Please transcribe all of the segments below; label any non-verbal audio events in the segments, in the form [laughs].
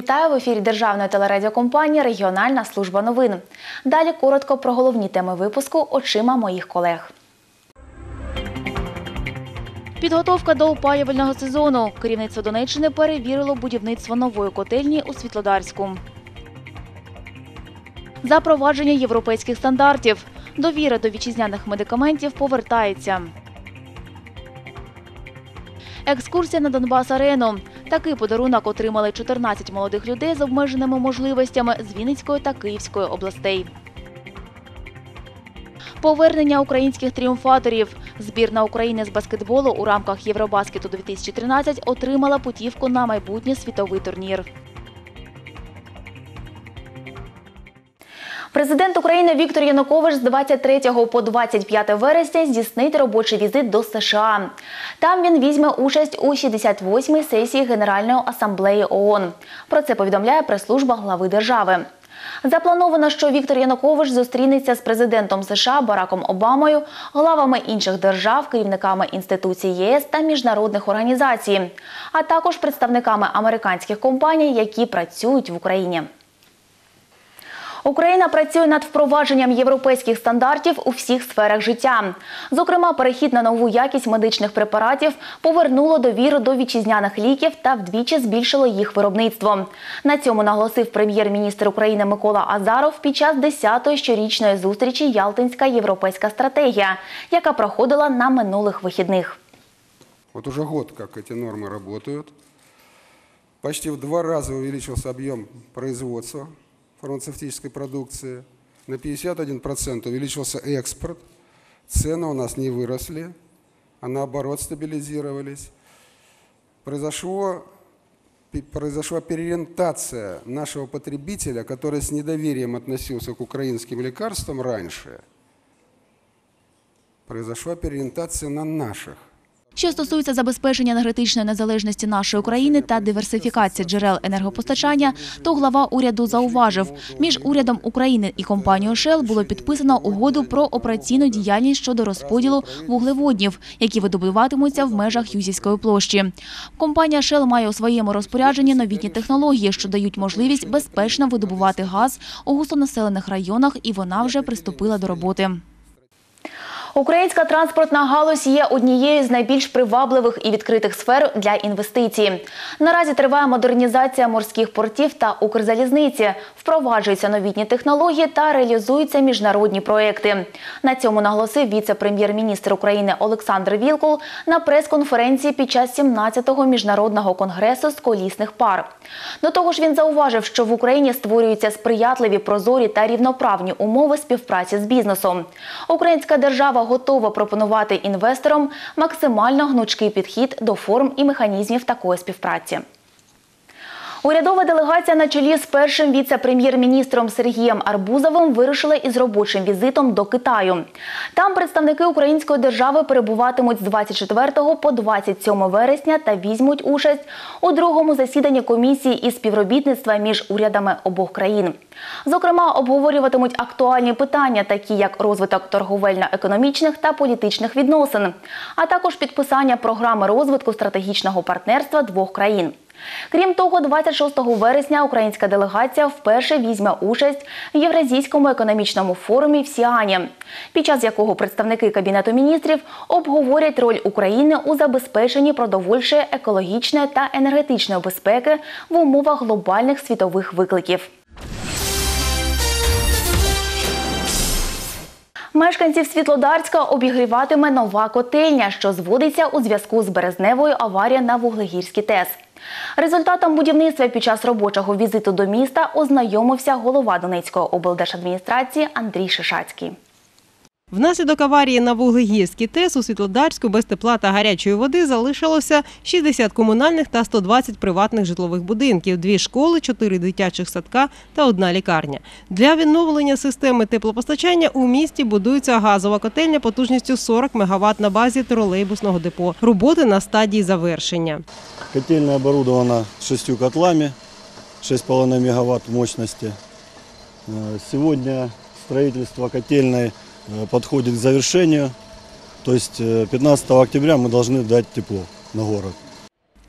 Вітаю в ефірі Державної телерадіокомпанії Регіональна служба новин. Далі коротко про головні теми випуску очима моїх колег. Підготовка до опалювального сезону. Керівництво Донеччини перевірило будівництво нової котельні у Світлодарську. Запровадження європейських стандартів. Довіра до вітчизняних медикаментів повертається. Екскурсія на Донбас-арену. Такий подарунок отримали 14 молодих людей з обмеженими можливостями з Вінницької та Київської областей. Повернення українських тріумфаторів. Збірна України з баскетболу у рамках Євробаскету 2013 отримала путівку на майбутній світовий турнір. Президент України Віктор Янукович з 23 по 25 вересня здійснить робочий візит до США. Там він візьме участь у 68-й сесії Генеральної асамблеї ООН. Про це повідомляє прес-служба глави держави. Заплановано, що Віктор Янукович зустрінеться з президентом США Бараком Обамою, главами інших держав, керівниками інституцій ЄС та міжнародних організацій, а також представниками американських компаній, які працюють в Україні. Україна працює над впровадженням європейських стандартів у всіх сферах життя. Зокрема, перехід на нову якість медичних препаратів повернуло довіру до вітчизняних ліків та вдвічі збільшило їх виробництво. На цьому наголосив прем'єр-міністр України Микола Азаров під час 10-ї щорічної зустрічі Ялтинська європейська стратегія, яка проходила на минулих вихідних. Вот уже год, как эти нормы работают. Почти в два раза увеличился объем производства фармацевтической продукции. На 51% увеличился экспорт. Цены у нас не выросли, а наоборот стабилизировались. Произошло, произошла переориентация нашего потребителя, который с недоверием относился к украинским лекарствам раньше. Произошла переориентация на наших. Що стосується забезпечення енергетичної незалежності нашої країни та диверсифікації джерел енергопостачання, то глава уряду зауважив, між урядом України і компанією Shell було підписано угоду про операційну діяльність щодо розподілу вуглеводнів, які видобуватимуться в межах Юзівської площі. Компанія Shell має у своєму розпорядженні новітні технології, що дають можливість безпечно видобувати газ у густонаселених районах, і вона вже приступила до роботи. Українська транспортна галузь є однією з найбільш привабливих і відкритих сфер для інвестицій. Наразі триває модернізація морських портів та Укрзалізниці, впроваджуються новітні технології та реалізуються міжнародні проекти. На цьому наголосив віце-прем'єр-міністр України Олександр Вілкул на прес-конференції під час 17-го міжнародного конгресу з колісних пар. До того ж, він зауважив, що в Україні створюються сприятливі, прозорі та рівноправні умови співпраці з бізнесом. Українська держава готова пропонувати інвесторам максимально гнучкий підхід до форм і механізмів такої співпраці. Урядова делегація на чолі з першим віце-прем'єр-міністром Сергієм Арбузовим вирушила із робочим візитом до Китаю. Там представники української держави перебуватимуть з 24 по 27 вересня та візьмуть участь у другому засіданні комісії із співробітництва між урядами обох країн. Зокрема, обговорюватимуть актуальні питання, такі як розвиток торговельно-економічних та політичних відносин, а також підписання програми розвитку стратегічного партнерства двох країн. Крім того, 26 вересня українська делегація вперше візьме участь в Євразійському економічному форумі в Сіані, під час якого представники Кабінету міністрів обговорять роль України у забезпеченні продовольчої, екологічної та енергетичної безпеки в умовах глобальних світових викликів. Мешканців Світлодарська обігріватиме нова котельня, що зводиться у зв'язку з березневою аварією на Вуглегірській ТЕС. Результатом будівництва під час робочого візиту до міста ознайомився голова Донецької облдержадміністрації Андрій Шишацький. Внаслідок аварії на Вуглегірській ТЕС у Світлодарську без тепла та гарячої води залишилося 60 комунальних та 120 приватних житлових будинків, дві школи, чотири дитячих садка та одна лікарня. Для відновлення системи теплопостачання у місті будується газова котельня потужністю 40 МВт на базі тролейбусного депо. Роботи на стадії завершення. Котельная оборудована шестью котлами, 6,5 мегаватт мощности. Э, Сегодня строительство котельной э, подходит к завершению. То есть э, 15 октября мы должны дать тепло на город.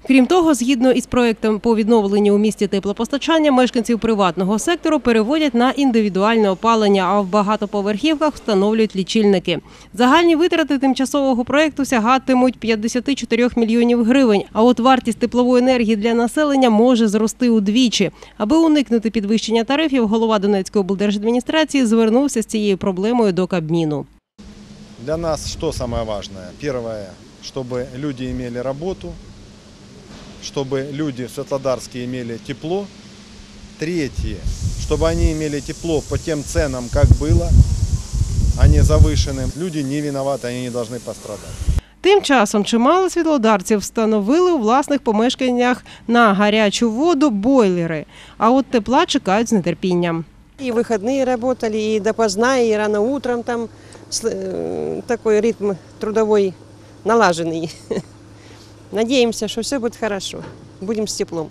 Крім того, згідно із проектом по відновленню у місті теплопостачання, мешканців приватного сектору переводять на індивідуальне опалення, а в багатоповерхівках встановлюють лічильники. Загальні витрати тимчасового проекту сягатимуть 54 мільйонів гривень. А от вартість теплової енергії для населення може зрости удвічі. Аби уникнути підвищення тарифів, голова Донецької облдержадміністрації звернувся з цією проблемою до Кабміну. Для нас самое важное? Первое, чтобы люди имели работу, чтобы люди в Светлодарске имели тепло. Третье, чтобы они имели тепло по тем ценам, как было, а не завышенным. Люди не виноваты, они не должны пострадать. Тим часом чимало світлодарців встановили у власних помешканнях на гарячу воду бойлери, а от тепла чекають з нетерпінням. И выходные работали, и допоздна, и рано утром там с- э, такой ритм трудовой налаженный. [laughs] Надеемся, что все будет хорошо. Будем с теплом.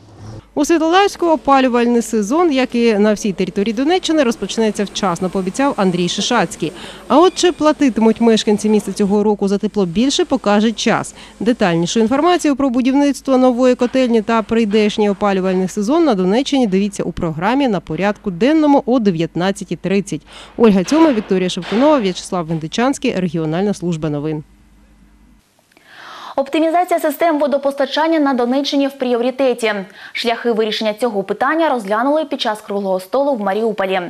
У Світлодарську опалювальний сезон, як і на всій території Донеччини, розпочнеться вчасно, пообіцяв Андрій Шишацький. А от чи платитимуть мешканці міста цього року за тепло більше, покаже час. Детальнішу інформацію про будівництво нової котельні та прийдешній опалювальний сезон на Донеччині дивіться у програмі на порядку денному о 19.30. Ольга Цьома, Вікторія Шевкунова, В'ячеслав Вендичанський, Регіональна служба новин. Оптимізація систем водопостачання на Донеччині в пріоритеті. Шляхи вирішення цього питання розглянули під час круглого столу в Маріуполі.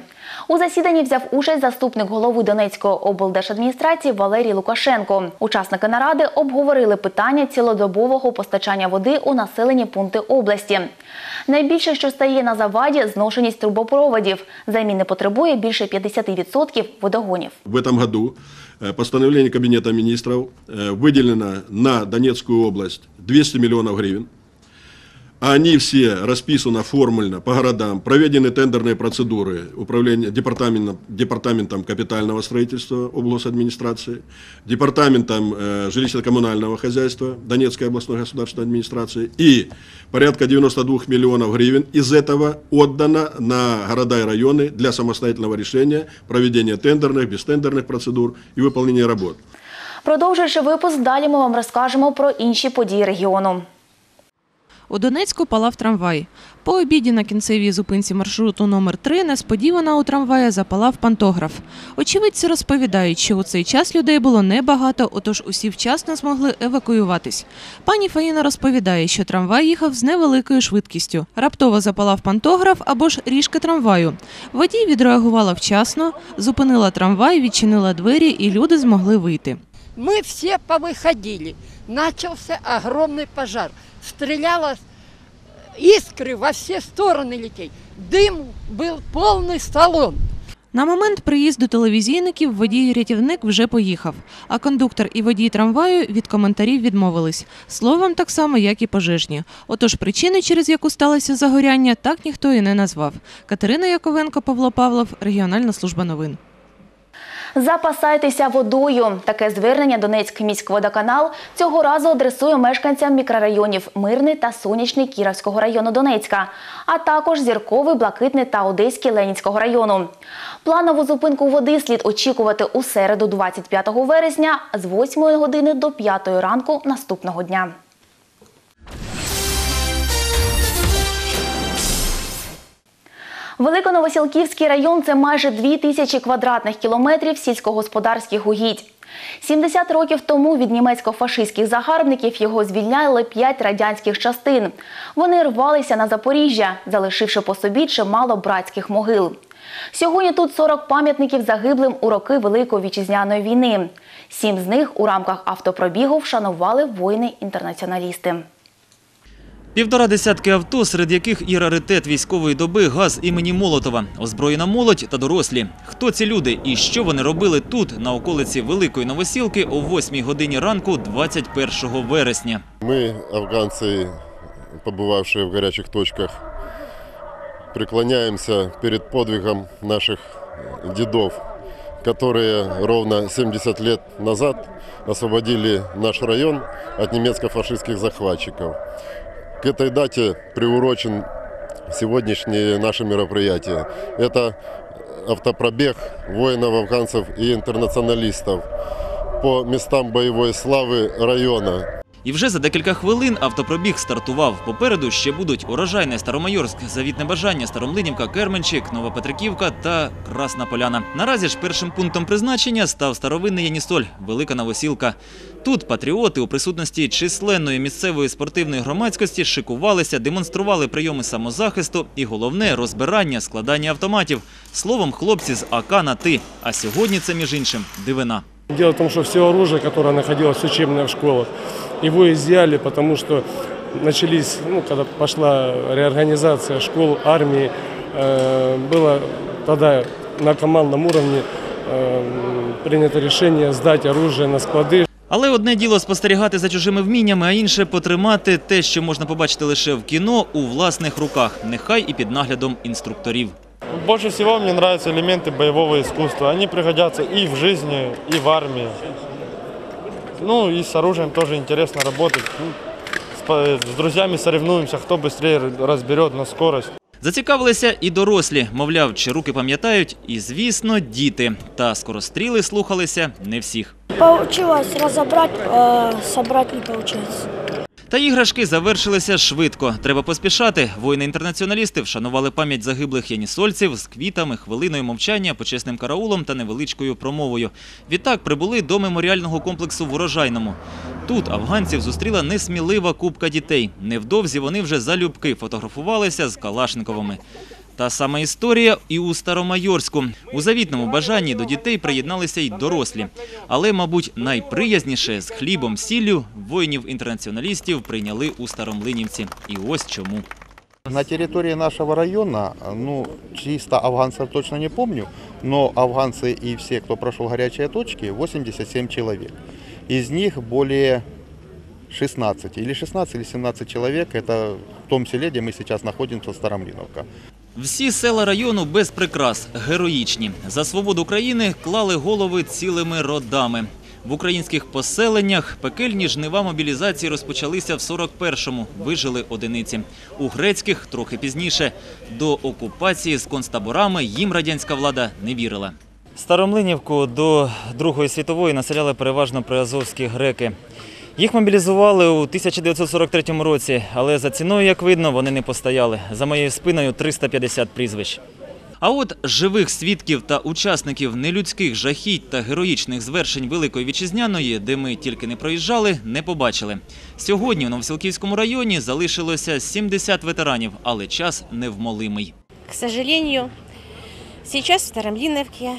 У засіданні взяв участь заступник голови Донецької облдержадміністрації Валерій Лукашенко. Учасники наради обговорили питання цілодобового постачання води у населені пункти області. Найбільше, що стає на заваді, зношеність трубопроводів. Заміни потребує більше 50% водогонів. В этом году э, постановлением Кабинета министров э, выделено на Донецкую область 200 миллионов гривен. Они все расписаны формульно по городам, проведены тендерные процедуры управления департаментом, департаментом капитального строительства облгосадминистрации, департаментом э, жилищно-коммунального хозяйства Донецкой областной государственной администрации и порядка 92 миллионов гривен из этого отдано на города и районы для самостоятельного решения проведения тендерных, бестендерных процедур и выполнения работ. Продовжуючи випуск, далі ми вам розкажемо про інші події регіону. У Донецьку палав трамвай. По обіді на кінцевій зупинці маршруту номер 3 несподівано у трамвая запалав пантограф. Очевидці розповідають, що у цей час людей було небагато, отож усі вчасно змогли евакуюватись. Пані Фаїна розповідає, що трамвай їхав з невеликою швидкістю. Раптово запалав пантограф або ж ріжки трамваю. Водій відреагувала вчасно, зупинила трамвай, відчинила двері, і люди змогли вийти. Мы все повыходили. Начался огромный пожар. Стреляло искры во все стороны лететь. Дым был полный салон. На момент приїзду телевізійників водій-рятівник вже поїхав, а кондуктор і водій трамваю від коментарів відмовились. Словом, так само, як і пожежні. Отож, причини, через яку сталося загоряння, так ніхто і не назвав. Катерина Яковенко, Павло Павлов, Регіональна служба новин. Запасайтеся водою. Таке звернення Донецький міськводоканал цього разу адресує мешканцям мікрорайонів Мирний та Сонячний Кіровського району Донецька, а також Зірковий, Блакитний та Одеський Ленінського району. Планову зупинку води слід очікувати у середу 25 вересня з 8 години до 5 ранку наступного дня. Великоновосілківський район це майже 2 тисячі квадратних кілометрів сільськогосподарських угідь. 70 років тому від німецько-фашистських загарбників його звільняли 5 радянських частин. Вони рвалися на Запоріжжя, залишивши по собі чимало братських могил. Сьогодні тут 40 пам'ятників загиблим у роки Великої вітчизняної війни. Сім з них у рамках автопробігу вшанували воїни-інтернаціоналісти. Півтора десятки авто, серед яких і раритет військової доби газ імені Молотова, озброєна молодь та дорослі. Хто ці люди і що вони робили тут, на околиці Великої Новосілки, о 8 годині ранку 21 вересня. Мы, афганцы, побывавшие в горячих точках, преклоняемся перед подвигом наших дедов, которые ровно 70 лет назад освободили наш район от немецко-фашистских захватчиков. К этой дате приурочен сегодняшнее наше мероприятие. Это автопробег воинов-афганцев и интернационалистов по местам боевой славы района. І вже за декілька хвилин автопробіг стартував. Попереду ще будуть урожайне Старомайорськ, завітне бажання, Старомлинівка, Керменчик, Нова Петриківка та Красна Поляна. Наразі ж першим пунктом призначення став старовинний Яністоль, Велика Новосілка. Тут патріоти у присутності численної місцевої спортивної громадськості шикувалися, демонстрували прийоми самозахисту і головне розбирання, складання автоматів. Словом, хлопці з АК на ти. А сьогодні це між іншим дивина. Дело в том, что все оружие, которое находилось учебное в школах, его изъяли, потому что начались, ну, когда пошла реорганизация школ, армии, э, было тогда на командном уровне э, принято решение сдать оружие на склады, Але одне діло спостерігати за чужими вміннями, а інше потримати те, що можна побачити лише в кіно, у власних руках, нехай і під наглядом інструкторів. Больше всего мне нравятся элементы боевого искусства. Они пригодятся и в жизни, и в армии. Ну и с оружием тоже интересно работать. Ну, с С друзьями соревнуемся, кто быстрее разберет на скорость. Зацікавилися і дорослі, мовляв, чи руки пам'ятають, і, звісно, діти. Та скоростріли слухалися не всіх. Получилось розібрати, а собрать не получается. Та іграшки завершилися швидко. Треба поспішати. Воїни-інтернаціоналісти вшанували пам'ять загиблих янісольців з квітами, хвилиною мовчання, почесним караулом та невеличкою промовою. Відтак прибули до меморіального комплексу в Урожайному. Тут афганців зустріла несмілива купка дітей. Невдовзі вони вже залюбки фотографувалися з Калашниковими. Та сама історія і у Старомайорську. У завітному бажанні до дітей приєдналися й дорослі. Але, мабуть, найприязніше з хлібом, сіллю воїнів-інтернаціоналістів прийняли у Старомлинівці. І ось чому. На территории нашего района, ну, чисто афганцев точно не помню, но афганцы и все, кто прошел горячие точки, 87 человек. Из них более 16, или 16, или 17 человек, это в том селе, где мы сейчас находимся, Старомлиновка. Всі села району без прикрас, героїчні. За свободу країни клали голови цілими родами. В українських поселеннях пекельні жнива мобілізації розпочалися в 41-му, вижили одиниці. У грецьких трохи пізніше. До окупації з концтаборами їм радянська влада не вірила. Старомлинівку до Другої світової населяли переважно приазовські греки. Їх мобілізували у 1943 році, але за ціною, як видно, вони не постояли. За моєю спиною 350 прізвищ. А от живих свідків та учасників нелюдських жахіть та героїчних звершень Великої Вітчизняної, де ми тільки не проїжджали, не побачили. Сьогодні в Новоселківському районі залишилося 70 ветеранів, але час невмолимий. К сожалению, сейчас в Старомлиновке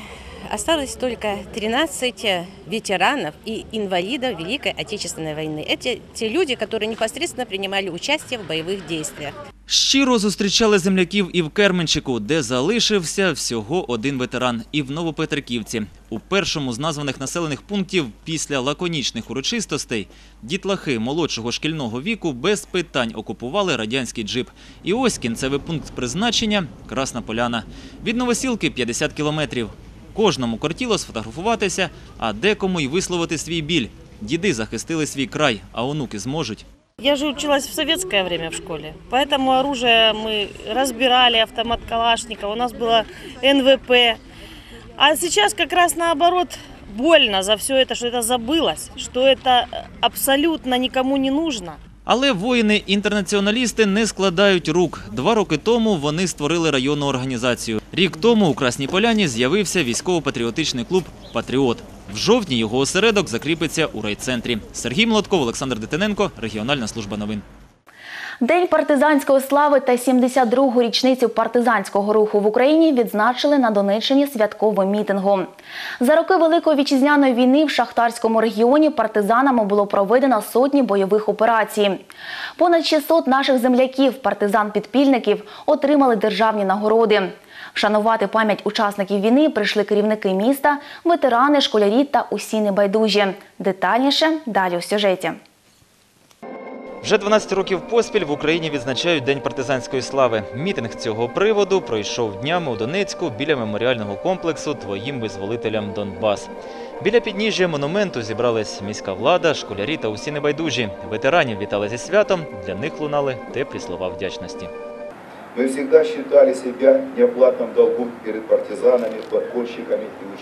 осталось только 13 ветеранов и инвалидов Великой Отечественной войны. Это те люди, которые непосредственно принимали участие в боевых действиях. Щиро зустрічали земляків і в Керменчику, де залишився всього один ветеран, і в Новопетриківці. У першому з названих населених пунктів після лаконічних урочистостей дітлахи молодшого шкільного віку без питань окупували радянський джип. І ось кінцевий пункт призначення – Красна Поляна. Від Новосілки 50 кілометрів. Кожному кортіло сфотографуватися, а декому й висловити свій біль. Діди захистили свій край, а онуки зможуть. Я же училась в советское время в школе, поэтому оружие мы разбирали, автомат Калашникова, у нас было НВП. А сейчас как раз наоборот больно за все это, что это забылось, что это абсолютно никому не нужно. Але воїни-інтернаціоналісти не складають рук. Два роки тому вони створили районну організацію. Рік тому у Красній Поляні з'явився військово-патріотичний клуб Патріот. В жовтні його осередок закріпиться у райцентрі. Сергій Молотков, Олександр Дитиненко, Регіональна служба новин. День партизанської слави та 72-гу річницю партизанського руху в Україні відзначили на Донеччині святковим мітингом. За роки Великої вітчизняної війни в Шахтарському регіоні партизанами було проведено сотні бойових операцій. Понад 600 наших земляків, партизан-підпільників, отримали державні нагороди. Вшанувати пам'ять учасників війни прийшли керівники міста, ветерани, школярі та усі небайдужі. Детальніше далі у сюжеті. Вже 12 років поспіль в Україні відзначають День партизанської слави. Мітинг цього приводу пройшов днями у Донецьку біля меморіального комплексу Твоїм визволителям Донбас. Біля підніжжя монументу зібрались міська влада, школярі та усі небайдужі. Ветеранів вітали зі святом. Для них лунали теплі слова вдячності. Мы всегда считали себя в неоплатном долгу перед партизанами, подпольщиками и участниками